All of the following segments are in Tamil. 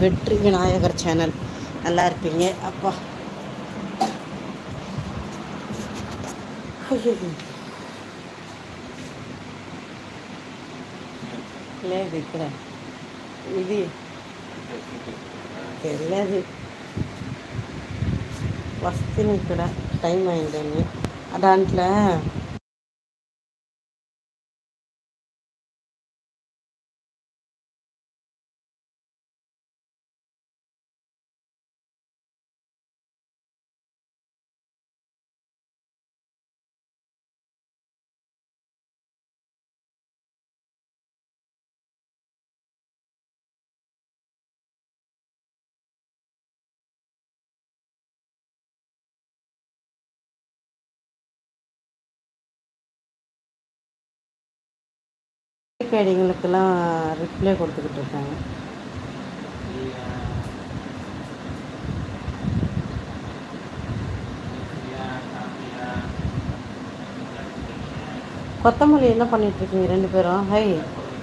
வெற்றி விநாயகர் சேனல் நல்லா இருப்பீங்க அப்பா లేదు ఇక్కడ ఇది తెలియదు వస్తుంది ఇక్కడ టైం అయిందని దాంట్లో ஐடிங்களுக்கெல்லாம் ரிப்ளை கொடுத்துக்கிட்டு இருக்காங்க. கொத்தமல்லி என்ன பண்ணிகிட்ருக்கீங்க ரெண்டு பேரும்? ஹை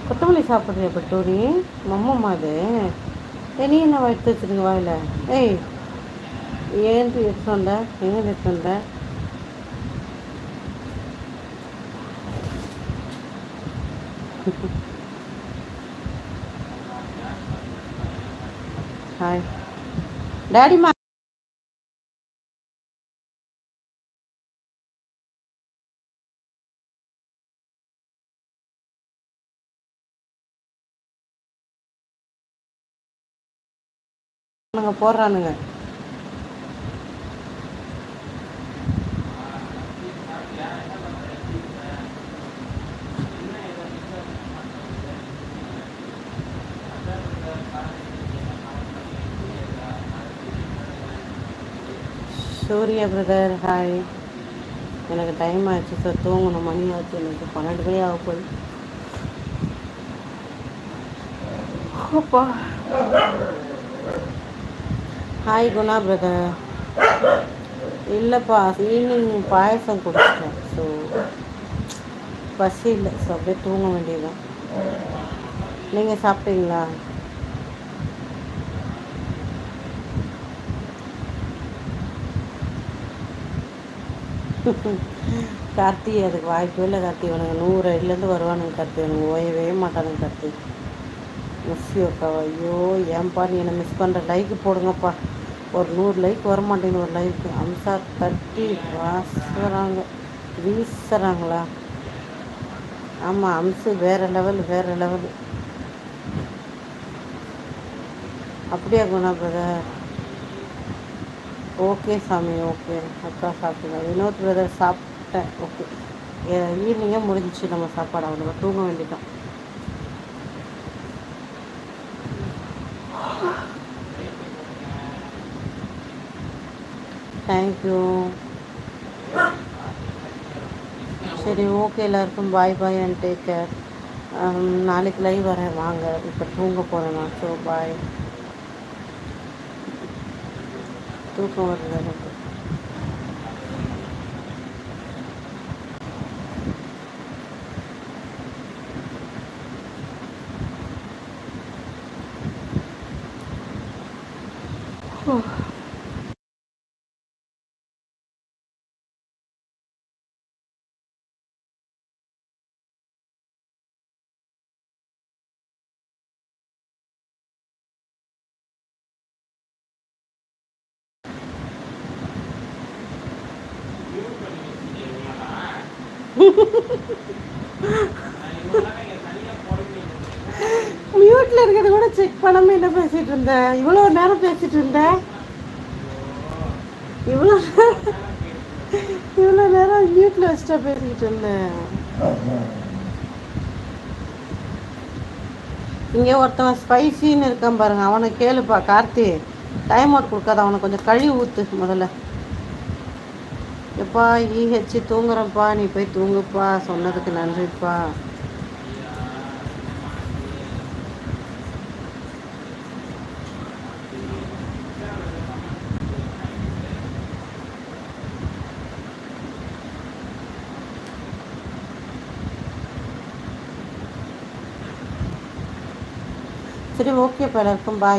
கொத்தமல்லி சாப்பிட்றியா பட்டூரி மம்மம்மா அது நீ என்ன எடுத்து வச்சுருங்க வாயில்? ஏய் ஏன் எடுத்து வந்த? எங்கே எடுத்து வந்த? ஹாய் டேடிமா போடுறானுங்க. சூரிய பிரதர் ஹாய் எனக்கு டைம் ஆச்சு சார் தூங்கணும். மணி ஆச்சு. எனக்கு பன்னெண்டு மணி ஆக போகுது. அப்பா. ஹாய் குணா பிரதர் இல்லைப்பா ஈவினிங் பாயசம் குடிச்சிட்டேன். ஸோ பசி இல்லை. ஸோ அப்படியே தூங்க வேண்டியதுதான். நீங்கள் சாப்பிட்டீங்களா? கார்த்தி அதுக்கு வாய்ப்பே இல்லை கார்த்தி. இவனுங்க நூறு அடிலேருந்து வருவானுங்க கார்த்தி. இவனுங்க ஓயவே மாட்டானுங்க கார்த்தி. மிஸ் ஐயோ ஏன்பா நீ என்னை மிஸ் பண்ணுற லைக்கு போடுங்கப்பா. ஒரு நூறு லைக் வர மாட்டேங்குது ஒரு லைக்கு அம்சா தட்டி வாசுறாங்க. வீசுறாங்களா? ஆமாம் அம்சு வேறு லெவல் வேறு லெவல் அப்படியா குணா பிரதர் ஓகே சாமி ஓகே. அக்கா சாப்பிடுங்க. வினோத் பிரதர் சாப்பிட்டேன். ஓகே. ஈவினிங்கே முடிஞ்சிச்சு. நம்ம சாப்பாடு அவ்வளோ தூங்க வேண்டிட்டோம் தேங்க்யூ சரி ஓகே எல்லாருக்கும். Bye bye and take care நாளைக்கு லைவ் வரேன். வாங்க. இப்போ தூங்க போகிறேன் நான். ஸோ பாய் தூக்கம் வருது எனக்கு மியூட்ல இருக்கிறத கூட செக் பண்ணாம என்ன பேசிட்டு இருந்த? இவ்வளோ நேரம் பேசிட்டு இருந்த? இவ்வளோ இவ்வளோ நேரம் மியூட்ல வச்சுட்டா பேசிட்டு இருந்தேன். இங்கே ஒருத்தவன் ஸ்பைசின்னு இருக்கான் பாருங்க. அவனை கேளுப்பா கார்த்தி. டைம் அவுட் கொடுக்காத அவனை கொஞ்சம் கழுவி ஊற்று முதல்ல. எப்பா ஈஹெச்சு தூங்குறப்பா நீ போய் தூங்குப்பா சொன்னதுக்கு நன்றிப்பா. சரி ஓகே எல்லாருக்கும் பாய்